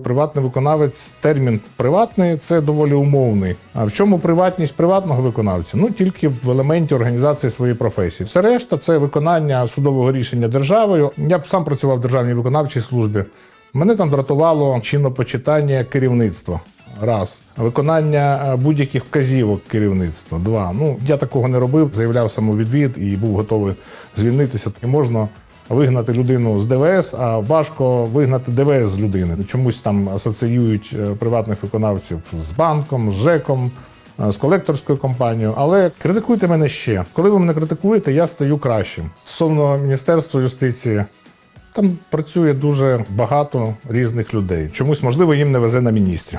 Приватний виконавець, термін приватний це доволі умовний. А в чому приватність приватного виконавця? Ну тільки в елементі організації своєї професії. Все решта це виконання судового рішення державою. Я б сам працював в державній виконавчій службі. Мене там дратувало чинопочитання керівництва. Раз виконання е, будь-яких вказівок керівництва. Два. Ну я такого не робив. Заявляв самовідвід і був готовий звільнитися. І можна вигнати людину з ДВС, а важко вигнати ДВС з людини. Чомусь там асоціюють е, приватних виконавців з банком, з ЖЕКом. е, З колекторською компанією, але критикуйте мене ще. Коли ви мене критикуєте, я стаю кращим. Стосовно Міністерства юстиції, там працює дуже багато різних людей. Чомусь, можливо, їм не везе на міністрів.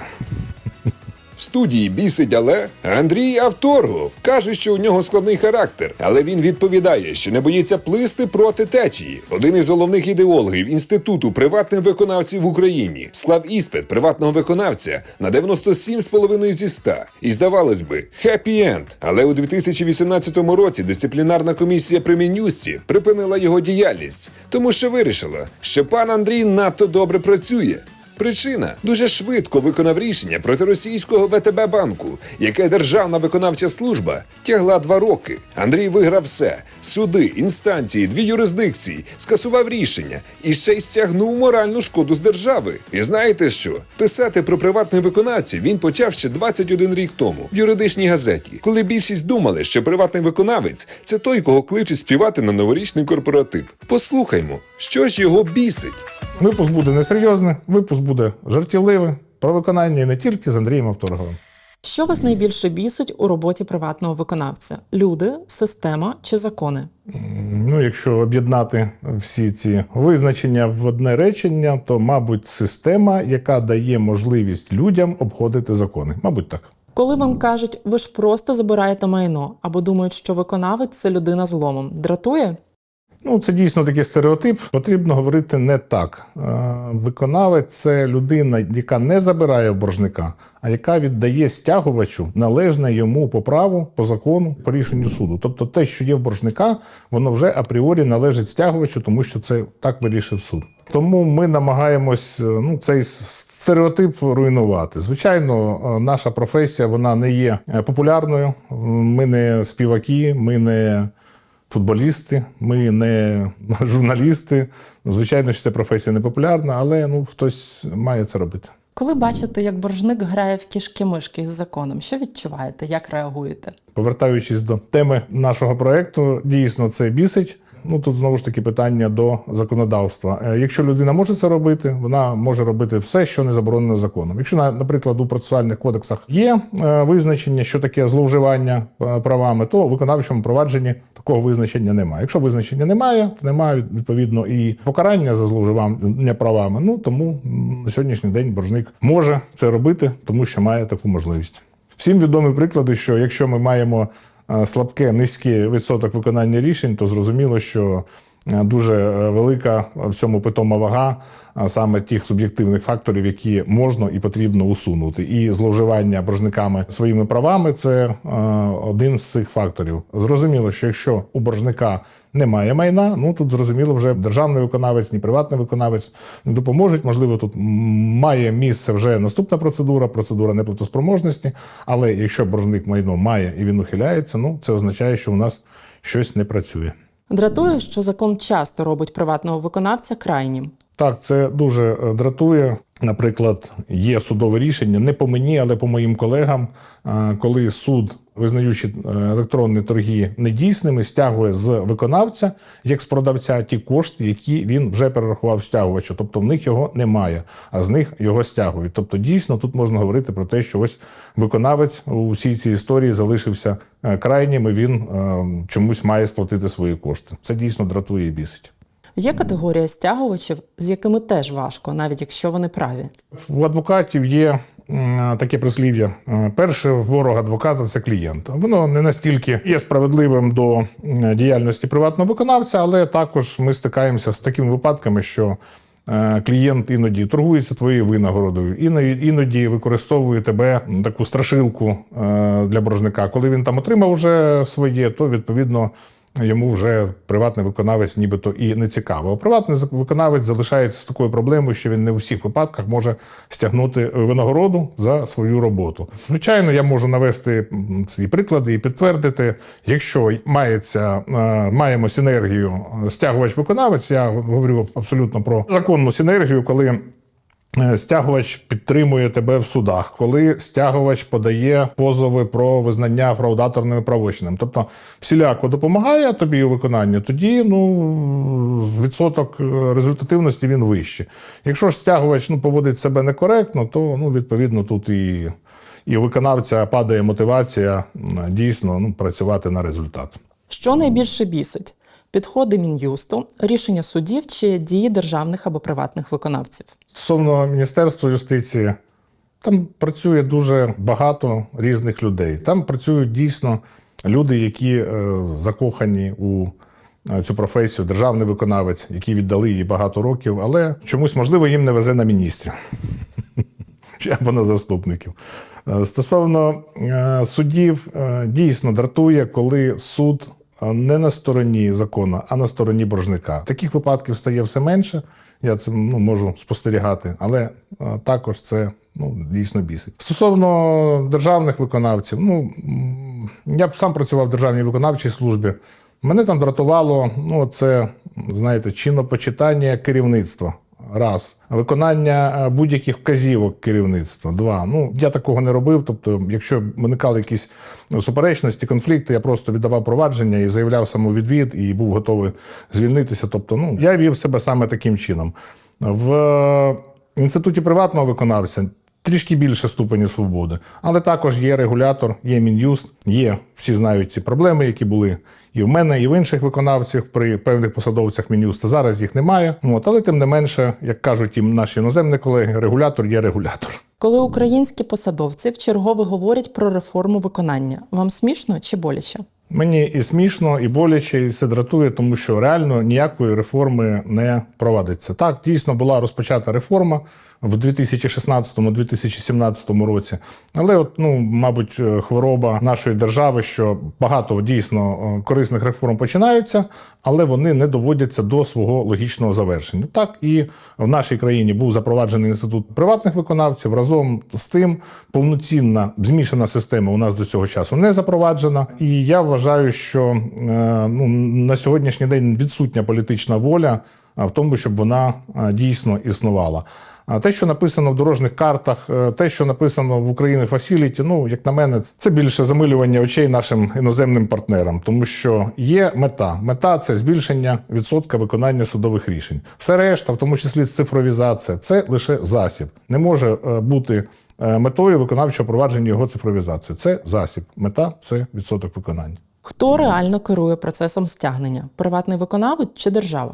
В студії бісить, але Андрій Авторгов каже, що у нього складний характер, але він відповідає, що не боїться плисти проти течії. Один із головних ідеологів інституту приватних виконавців в Україні склав іспит приватного виконавця на 97,5 зі 100. І здавалось би, хеппі-енд. Але у 2018 році дисциплінарна комісія при Мінюсті припинила його діяльність, тому що вирішила, що пан Андрій надто добре працює. Причина дуже швидко виконав рішення проти російського ВТБ банку, яке державна виконавча служба тягла два роки. Андрій виграв все: суди, інстанції, дві юрисдикції, скасував рішення і ще й стягнув моральну шкоду з держави. І знаєте що? Писати про приватних виконавців він почав ще 21 рік тому в юридичній газеті, коли більшість думали, що приватний виконавець це той, кого кличуть співати на новорічний корпоратив. Послухаймо, що ж його бісить. Випуск буде несерйозний, випуск буде жартівливий про виконання і не тільки з Андрієм Авторговим. Що вас найбільше бісить у роботі приватного виконавця? Люди, система чи закони? Ну, якщо об'єднати всі ці визначення в одне речення, то, мабуть, система, яка дає можливість людям обходити закони. Мабуть, так. Коли вам кажуть, ви ж просто забираєте майно, або думають, що виконавець це людина з ломом, дратує? Ну, це дійсно такий стереотип. Потрібно говорити не так. Е, Виконавець це людина, яка не забирає в боржника, а яка віддає стягувачу належне йому по праву, по закону, по рішенню суду. Тобто те, що є в боржника, воно вже апріорі належить стягувачу, тому що це так вирішив суд. Тому ми намагаємось е, ну, цей стереотип руйнувати. Звичайно, е, наша професія вона не є популярною. Ми не співаки, ми не футболісти, ми не журналісти. Звичайно, що ця професія не популярна, але ну хтось має це робити. Коли бачите, як боржник грає в кішки-мишки із законом, що відчуваєте, як реагуєте? Повертаючись до теми нашого проекту, дійсно це бісить. Ну тут знову ж таки питання до законодавства. Е, Якщо людина може це робити, вона може робити все, що не заборонено законом. Якщо на- наприклад у процесуальних кодексах є е, визначення, що таке зловживання е, правами, то у виконавчому провадженні такого визначення немає. Якщо визначення немає, то немає відповідно і покарання за зловживання правами. Ну тому на сьогоднішній день боржник може це робити, тому що має таку можливість. Всім відомі приклади, що якщо ми маємо слабке, низький відсоток виконання рішень, то зрозуміло, що дуже е, велика в цьому питома вага саме тих суб'єктивних факторів, які можна і потрібно усунути. І зловживання боржниками своїми правами це е, один з цих факторів. Зрозуміло, що якщо у боржника немає майна, ну тут зрозуміло, вже державний виконавець, ні приватний виконавець не допоможуть. Можливо, тут має місце вже наступна процедура, процедура неплатоспроможності. Але якщо боржник майно має і він ухиляється, ну це означає, що у нас щось не працює. Дратує, що закон часто робить приватного виконавця крайнім. Так, це дуже е, дратує. Наприклад, є судове рішення не по мені, але по моїм колегам, е, коли суд, визнаючи е, електронні торги недійсними, стягує з виконавця, як з продавця, ті кошти, які він вже перерахував стягувачу. Тобто в них його немає, а з них його стягують. Тобто, дійсно, тут можна говорити про те, що ось виконавець у всій цій історії залишився крайнім, і він чомусь має сплатити свої кошти. Це дійсно дратує і бісить. Є категорія стягувачів, з якими теж важко, навіть якщо вони праві. У адвокатів є таке прислів'я. Е, Перший ворог адвоката це клієнт. Воно не настільки є справедливим до діяльності приватного виконавця, але також ми стикаємося з такими випадками, що е, клієнт іноді торгується твоєю винагородою, іноді використовує тебе таку страшилку е, для боржника. Коли він там отримав вже своє, то відповідно. Йому вже приватний виконавець нібито і не цікаво. А приватний виконавець залишається з такою проблемою, що він не у всіх випадках може стягнути винагороду за свою роботу. Звичайно, я можу навести ці приклади і підтвердити, якщо мається, е, маємо синергію е, стягувач-виконавець, я говорю абсолютно про законну синергію, коли Стягувач підтримує тебе в судах, коли стягувач подає позови про визнання фраудаторними правочинами. Тобто всіляко допомагає тобі у виконанні, тоді ну, відсоток е, результативності він вищий. Якщо ж стягувач ну, поводить себе некоректно, то ну, відповідно тут і, і виконавця падає мотивація дійсно ну, працювати на результат. Що найбільше бісить? Підходи мін'юсту, рішення судів чи дії державних або приватних виконавців? Стосовно Міністерства юстиції, там працює дуже багато різних людей. Там працюють дійсно люди, які е, закохані у е, цю професію, державний виконавець, які віддали її багато років, але чомусь, можливо, їм не везе на міністрів або на заступників. Е, Стосовно судів, дійсно дратує, коли суд не на стороні закону, а на стороні боржника. Таких випадків стає все менше. Я це ну, можу спостерігати, але е, також це ну, дійсно бісить. Стосовно державних виконавців, ну я б сам працював в державній виконавчій службі. Мене там дратувало, ну, це, знаєте, чинопочитання керівництва. Раз. Виконання е, будь-яких вказівок керівництва. Два. Ну, я такого не робив. Тобто, якщо виникали якісь суперечності, конфлікти, я просто віддавав провадження і заявляв самовідвід і був готовий звільнитися. Тобто, ну, я вів себе саме таким чином. В е, інституті приватного виконавця трішки більше ступені свободи, але також є регулятор, є мін'юст, є всі знають ці проблеми, які були і в мене, і в інших виконавців при певних посадовцях мін'юста. Зараз їх немає. От, але тим не менше, як кажуть і наші іноземні колеги, регулятор є регулятор. Коли українські посадовці вчергове говорять про реформу виконання, вам смішно чи боляче? Мені і смішно, і боляче, і це дратує, тому що реально ніякої реформи не проводиться. Так, дійсно була розпочата реформа в 2016-2017 році, але, от, ну, мабуть, е, хвороба нашої держави, що багато дійсно е, корисних реформ починаються, але вони не доводяться до свого логічного завершення. Так і в нашій країні був запроваджений інститут приватних виконавців. Разом з тим повноцінна змішана система у нас до цього часу не запроваджена. І я вважаю, що е, ну, на сьогоднішній день відсутня політична воля в тому, щоб вона дійсно існувала. Те, що написано в дорожніх картах, е, те, що написано в Україні Фасіліті, ну як на мене, це більше замилювання очей нашим іноземним партнерам, тому що є мета. Мета це збільшення відсотка виконання судових рішень. Все решта, в тому числі цифровізація, це лише засіб. Не може е, бути е, метою виконавчого провадження його цифровізації. Це засіб. Мета це відсоток виконання. Хто реально керує процесом стягнення? Приватний виконавець чи держава?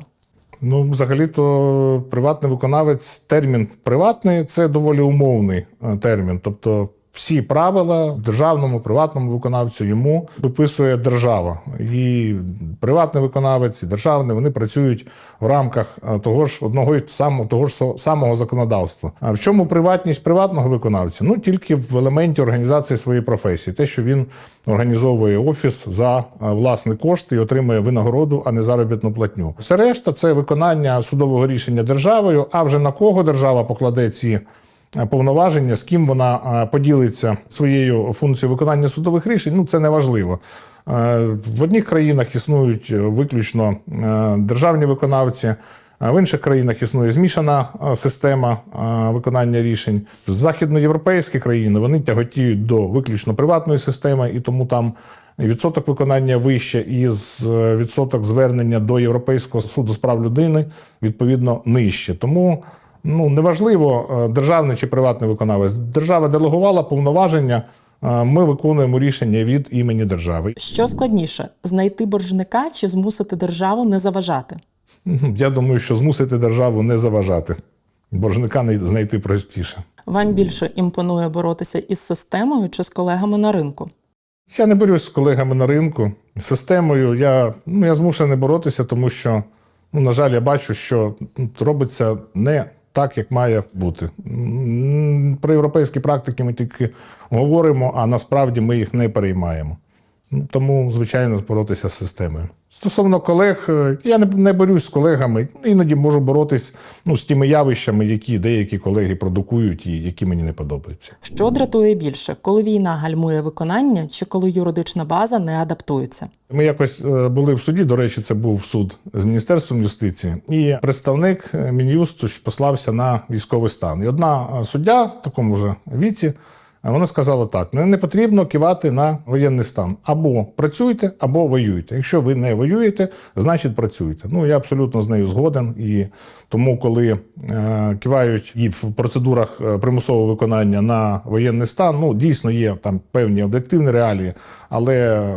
Ну, взагалі-то приватний виконавець, термін приватний це доволі умовний е, термін. Тобто всі правила державному, приватному виконавцю йому виписує держава. І приватний виконавець, і державний вони працюють в рамках е, того ж одного й самого того ж самого законодавства. А в чому приватність приватного виконавця? Ну тільки в елементі організації своєї професії, те, що він організовує офіс за е, власні кошти і отримує винагороду, а не заробітну платню. Все решта це виконання судового рішення державою. А вже на кого держава покладе ці повноваження, з ким вона е, поділиться своєю функцією виконання судових рішень, ну це не важливо. Е, В одних країнах існують е, виключно е, державні виконавці. В інших країнах існує змішана е, система е, виконання рішень. Західноєвропейські країни вони тяготіють до виключно приватної системи, і тому там відсоток виконання вище, і е, відсоток звернення до Європейського суду з прав людини відповідно нижче. Тому ну неважливо е, державний чи приватний виконавець. Держава делегувала повноваження. е, Ми виконуємо рішення від імені держави. Що складніше знайти боржника чи змусити державу не заважати? Я думаю, що змусити державу не заважати. Боржника не знайти простіше. Вам більше імпонує боротися із системою чи з колегами на ринку? Я не борюсь з колегами на ринку. З системою я, ну, я змушений боротися, тому що, ну, на жаль, я бачу, що робиться не так, як має бути. Про європейські практики ми тільки говоримо, а насправді ми їх не переймаємо. Тому, звичайно, боротися з системою. Стосовно колег, е, я не, не борюсь з колегами, іноді можу боротись ну, з тими явищами, які деякі колеги продукують і які мені не подобаються. Що дратує більше, коли війна гальмує виконання чи коли юридична база не адаптується? Ми якось е, були в суді. До речі, це був суд з міністерством юстиції, і представник е, мін'юсту послався на військовий стан. І одна суддя в такому вже віці. Вона сказала так: не, не потрібно кивати на воєнний стан. Або працюйте, або воюйте. Якщо ви не воюєте, значить працюйте. Ну я абсолютно з нею згоден. І тому, коли е, кивають і в процедурах е, примусового виконання на воєнний стан, ну дійсно є там певні об'єктивні реалії, але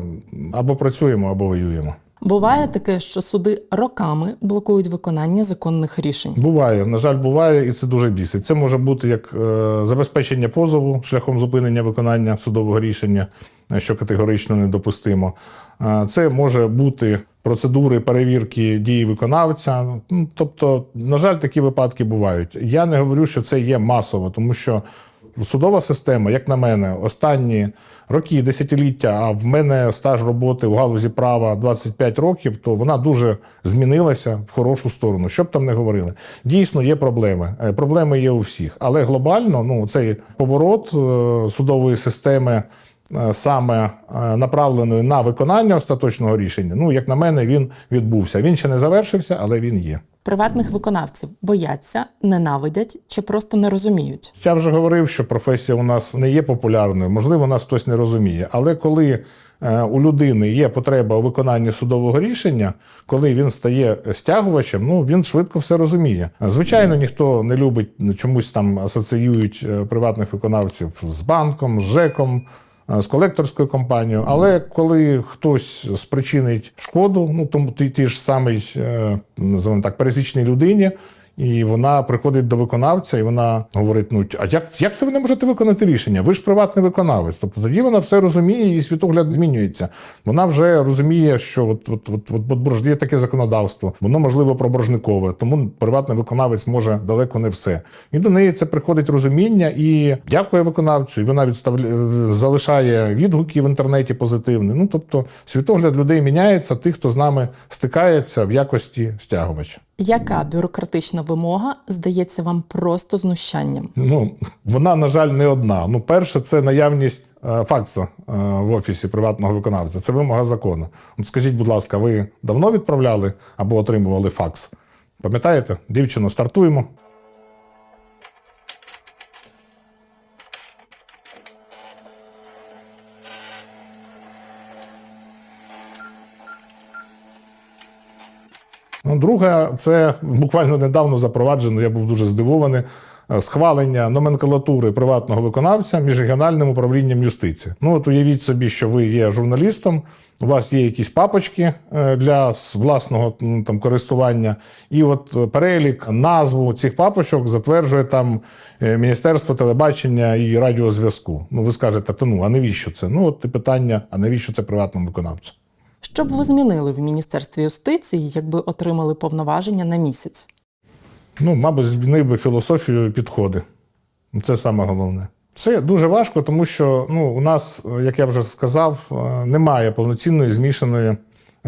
або працюємо, або воюємо. Буває таке, що суди роками блокують виконання законних рішень. Буває, на жаль, буває, і це дуже бісить. Це може бути як е, забезпечення позову шляхом зупинення виконання судового рішення, е, що категорично недопустимо. Е, Це може бути процедури перевірки дії виконавця. Ну, Тобто, на жаль, такі випадки бувають. Я не говорю, що це є масово, тому що судова система, як на мене, останні роки, десятиліття, а в мене стаж роботи у галузі права 25 років, то вона дуже змінилася в хорошу сторону. Що б там не говорили, дійсно є проблеми. Е, Проблеми є у всіх, але глобально ну цей поворот е, судової системи. е, Саме направленої на виконання остаточного рішення, ну як на мене, він відбувся. Він ще не завершився, але він є. Приватних виконавців бояться, ненавидять чи просто не розуміють. Я вже говорив, що професія у нас не є популярною, можливо, нас хтось не розуміє. Але коли е, у людини є потреба у виконанні судового рішення, коли він стає стягувачем, ну він швидко все розуміє. Звичайно, ніхто не любить чомусь там асоціюють е, приватних виконавців з банком, з ЖЕКом. Е, З колекторською компанією, але коли хтось спричинить шкоду, ну тому ти, ти ж самий е, так пересічній людині, і вона приходить до виконавця, і вона говорить: ну а як, як це ви не можете виконати рішення? Ви ж приватний виконавець. Тобто тоді вона все розуміє, і світогляд змінюється. Вона вже розуміє, що от, от, от, от, от борж- таке законодавство, воно можливо проборжникове, тому приватний виконавець може далеко не все. І до неї це приходить розуміння і дякує виконавцю. І вона відставляє залишає відгуки в інтернеті позитивні. Ну тобто світогляд людей міняється, тих, хто з нами стикається в якості стягувача. Яка бюрократична вимога здається вам просто знущанням? Ну, вона, на жаль, не одна. Ну, перше, це наявність е, факсу е, в офісі приватного виконавця. Це вимога закону. От скажіть, будь ласка, ви давно відправляли або отримували факс? Пам'ятаєте? Дівчино, стартуємо. Ну, друге, це буквально недавно запроваджено, я був дуже здивований. е, Схвалення номенклатури приватного виконавця міжрегіональним управлінням юстиції. Ну от уявіть собі, що ви є журналістом, у вас є якісь папочки е, для власного там користування, і от е, перелік, назву цих папочок затверджує там Міністерство телебачення і радіозв'язку. Ну ви скажете, та ну а навіщо це? Ну от питання: а навіщо це приватному виконавцю? Що б ви змінили в Міністерстві юстиції, якби отримали повноваження на місяць? Ну, мабуть, змінив би філософію підходи. Це саме головне. Це дуже важко, тому що ну, у нас, як я вже сказав, е, немає повноцінної змішаної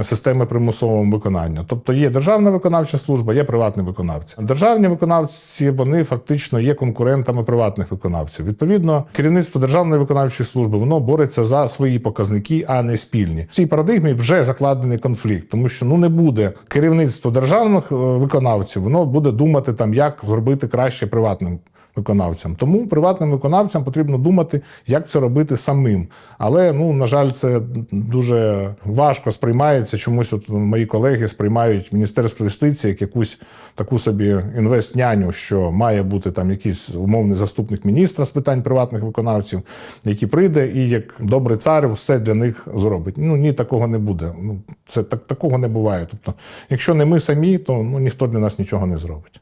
системи примусового виконання. Тобто є державна виконавча служба, є приватні виконавці. Державні виконавці вони фактично є конкурентами приватних виконавців. Відповідно, керівництво державної виконавчої служби воно бореться за свої показники, а не спільні. В цій парадигмі вже закладений конфлікт, тому що ну не буде керівництво державних е, виконавців, воно буде думати там, як зробити краще приватним виконавцям. Тому приватним виконавцям потрібно думати, як це робити самим. Але ну на жаль, це дуже важко сприймається. Чомусь от мої колеги сприймають міністерство юстиції як якусь таку собі інвест-няню, що має бути там якийсь умовний заступник міністра з питань приватних виконавців, який прийде і як добрий цар все для них зробить. Ну ні, такого не буде. Ну це так такого не буває. Тобто, якщо не ми самі, то ну ніхто для нас нічого не зробить.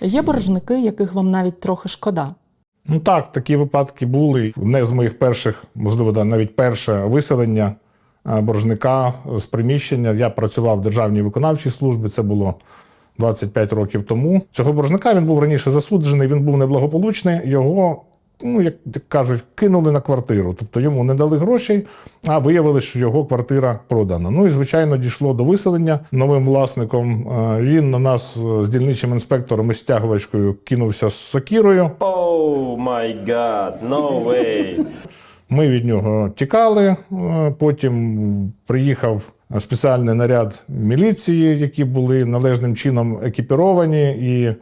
Є боржники, яких вам навіть трохи шкода. Ну так, такі випадки були. Не з моїх перших, можливо, да, навіть перше виселення е, боржника з приміщення. Я працював в державній виконавчій службі. Це було 25 років тому. Цього боржника він був раніше засуджений. Він був неблагополучний. Його ну як кажуть, кинули на квартиру. Тобто йому не дали грошей, а виявилось, що його квартира продана. Ну і звичайно дійшло до виселення новим власником. Е, Він на нас з дільничим інспектором і стягувачкою кинувся з сокірою. Oh my god, no way. Ми від нього тікали. е, Потім приїхав спеціальний наряд міліції, які були належним чином екіпіровані, і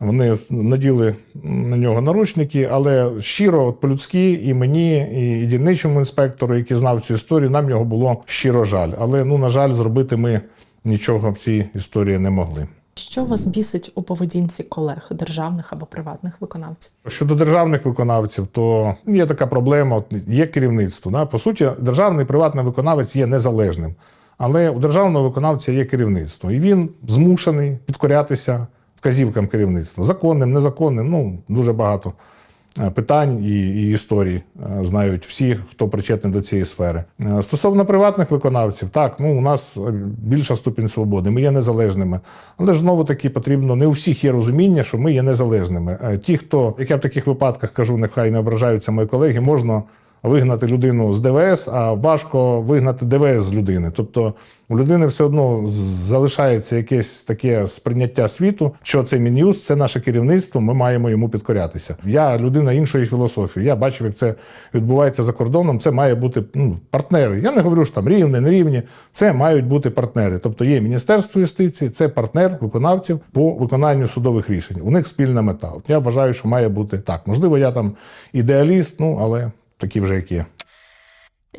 вони наділи на нього наручники. Але щиро, от по-людськи, і мені, і дільничому інспектору, який знав цю історію, нам його було щиро жаль. Але ну, на жаль, зробити ми нічого в цій історії не могли. Що вас бісить у поведінці колег, державних або приватних виконавців? Щодо державних виконавців, то є така проблема: от є керівництво. Да? По суті, державний і приватний виконавець є незалежним. Але у державного виконавця є керівництво, і він змушений підкорятися вказівкам керівництва. Законним, незаконним, ну дуже багато е, питань і, і історій е, знають всі, хто причетний до цієї сфери. Е, Стосовно приватних виконавців, так, ну у нас більша ступінь свободи, ми є незалежними. Але ж знову таки потрібно не у всіх є розуміння, що ми є незалежними. Ті, хто, як я в таких випадках кажу, нехай не ображаються мої колеги, можна вигнати людину з ДВС, а важко вигнати ДВС з людини. Тобто у людини все одно залишається якесь таке сприйняття світу, що це Мін'юз, це наше керівництво, ми маємо йому підкорятися. Я людина іншої філософії. Я бачив, як це відбувається за кордоном. Це має бути ну, партнери. Я не говорю, що там рівні, не рівні. Це мають бути партнери. Тобто є Міністерство юстиції, це партнер виконавців по виконанню судових рішень. У них спільна мета. От я вважаю, що має бути так. Можливо, я там ідеаліст, ну але такі вже як є.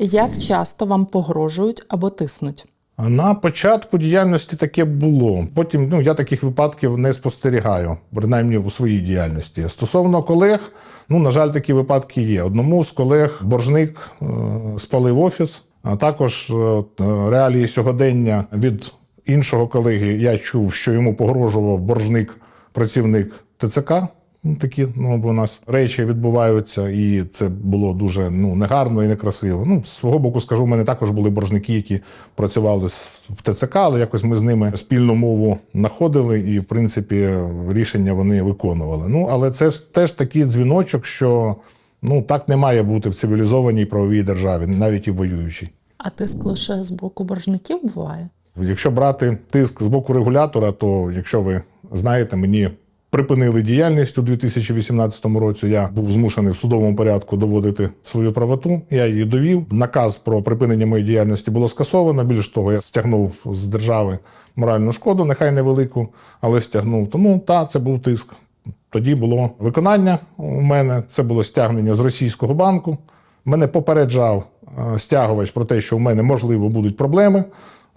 Як часто вам погрожують або тиснуть? На початку діяльності таке було. Потім ну, я таких випадків не спостерігаю, принаймні у своїй діяльності. Стосовно колег, ну, на жаль, такі випадки є. Одному з колег боржник е, спалив офіс, а також е, реалії сьогодення від іншого колеги я чув, що йому погрожував боржник, працівник ТЦК. Ну, Такі ну, бо у нас речі відбуваються, і це було дуже ну, негарно і некрасиво. Ну, з свого боку, скажу, у мене також були боржники, які працювали в ТЦК, але якось ми з ними спільну мову знаходили, і, в принципі, рішення вони виконували. Ну, але це ж теж такий дзвіночок, що ну, так не має бути в цивілізованій правовій державі, навіть і воюючій. А тиск лише з боку боржників буває? Якщо брати тиск з боку регулятора, то якщо ви знаєте, мені припинили діяльність у 2018 році. Я був змушений в судовому порядку доводити свою правоту. Я її довів. Наказ про припинення моєї діяльності було скасовано. Більш того, я стягнув з держави моральну шкоду, нехай невелику, але стягнув. Тому та це був тиск. Тоді було виконання у мене. Це було стягнення з російського банку. Мене попереджав е, стягувач про те, що у мене можливо будуть проблеми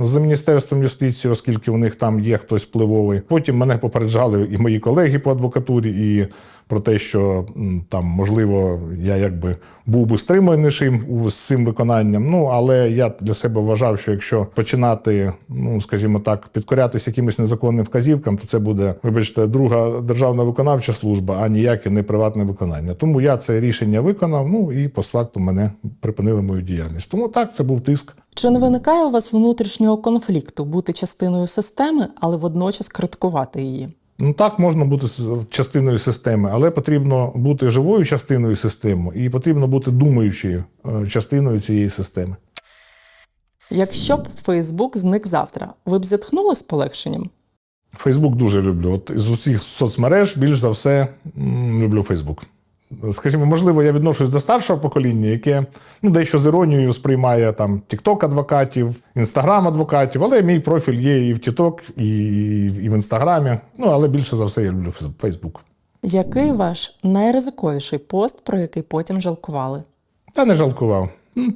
з міністерством юстиції, оскільки у них там є хтось впливовий. Потім мене попереджали і мої колеги по адвокатурі, і про те, що там можливо я якби був би стриманішим з цим виконанням. Ну але я для себе вважав, що якщо починати, ну скажімо так, підкорятися якимось незаконним вказівкам, то це буде, вибачте, друга державна виконавча служба, а ніяке не приватне виконання. Тому я це рішення виконав. Ну і постфакту мене припинили мою діяльність. Тому так це був тиск. Чи не виникає у вас внутрішнього конфлікту бути частиною системи, але водночас критикувати її? Ну так можна бути частиною системи, але потрібно бути живою частиною системи і потрібно бути думаючою е, частиною цієї системи. Якщо б Фейсбук зник завтра, ви б зітхнули з полегшенням? Фейсбук дуже люблю. От з усіх соцмереж більш за все люблю Фейсбук. Скажімо, можливо, я відношусь до старшого покоління, яке ну, дещо з іронією сприймає там TikTok адвокатів, Instagram адвокатів, але мій профіль є і в TikTok, і, і в Інстаграмі. Ну, але більше за все я люблю Фейсбук. Який ваш найризиковіший пост, про який потім жалкували? Та не жалкував.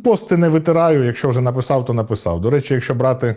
Пости не витираю, якщо вже написав, то написав. До речі, якщо брати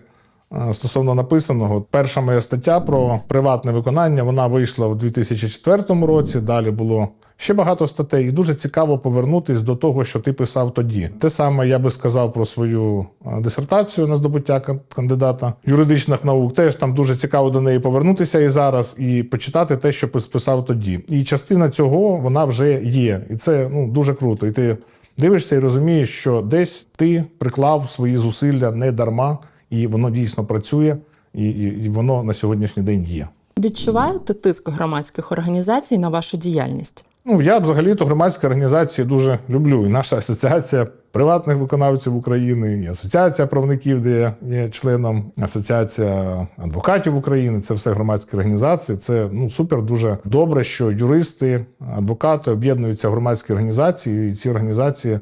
стосовно написаного, перша моя стаття про приватне виконання вона вийшла в 2004 році. Далі було ще багато статей, і дуже цікаво повернутись до того, що ти писав тоді. Те саме я би сказав про свою е, дисертацію на здобуття кандидата юридичних наук. Теж там дуже цікаво до неї повернутися і зараз, і почитати те, що писав тоді. І частина цього вона вже є, і це ну дуже круто. І ти дивишся і розумієш, що десь ти приклав свої зусилля не дарма, і воно дійсно працює, і, і, і воно на сьогоднішній день є. Відчуваєте тиск громадських організацій на вашу діяльність? Ну, я взагалі-то громадські організації дуже люблю. І наша асоціація приватних виконавців України, і асоціація правників, де я є членом, асоціація адвокатів України. Це все громадські організації. Це ну супер дуже добре, що юристи, адвокати об'єднуються в громадські організації, і ці організації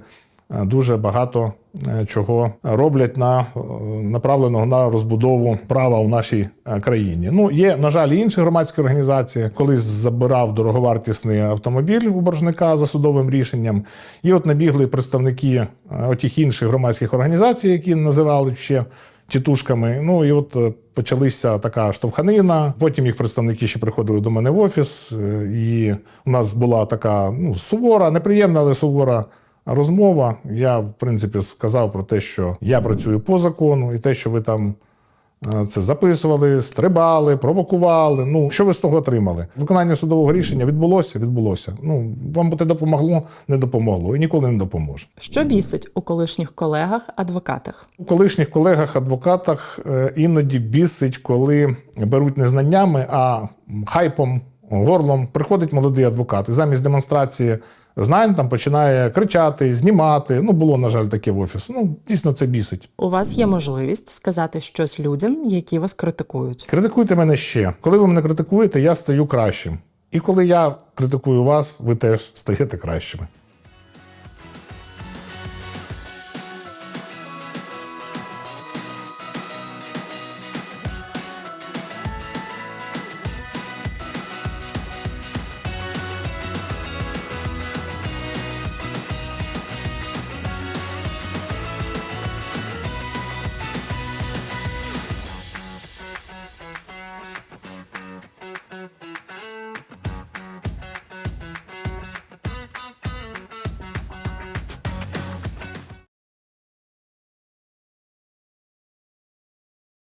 дуже багато е, чого роблять на е, направленого на розбудову права у нашій е, країні. Ну є на жаль і інші громадські організації. Колись забирав дороговартісний автомобіль у боржника за судовим рішенням. І от набігли представники е, отих інших громадських організацій, які називали ще тітушками. Ну і от е, почалися така штовханина. Потім їх представники ще приходили до мене в офіс, е, і у нас була така ну, сувора, неприємна, але сувора. Розмова. Я, в принципі, сказав про те, що я працюю по закону, і те, що ви там е, це записували, стрибали, провокували. Ну, що ви з того отримали? Виконання судового рішення відбулося, відбулося. Ну, вам би те допомогло, не допомогло і ніколи не допоможе. Що бісить у колишніх колегах, адвокатах? У колишніх колегах, адвокатах е, іноді бісить, коли беруть не знаннями, а хайпом, горлом. Приходить молодий адвокат і замість демонстрації знань там починає кричати, знімати. Ну, було, на жаль, таке в офіс. Ну, дійсно, це бісить. У вас є можливість сказати щось людям, які вас критикують. Критикуйте мене ще. Коли ви мене критикуєте, я стаю кращим. І коли я критикую вас, ви теж стаєте кращими.